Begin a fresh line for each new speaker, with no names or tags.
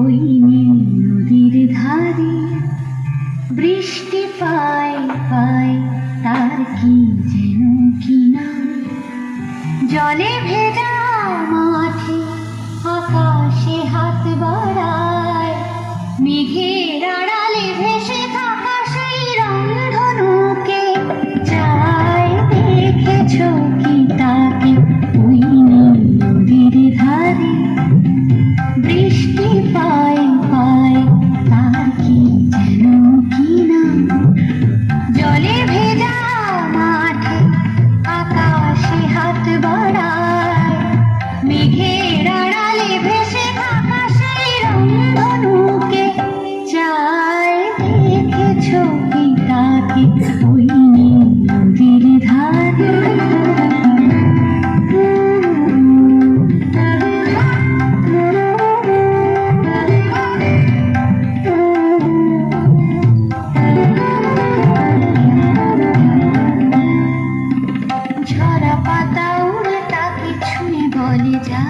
ওই নদীর ধারে, বৃষ্টি পায় পায়, তার কি যেন কিনা? জলে ভেজা মাঠে আকাশে হাত বাড়ায়, মেঘে চোখে তাকে ওই নদীর ধারে ঝরা পাতা উড়ে তাকে ছুঁয়ে বলে যা।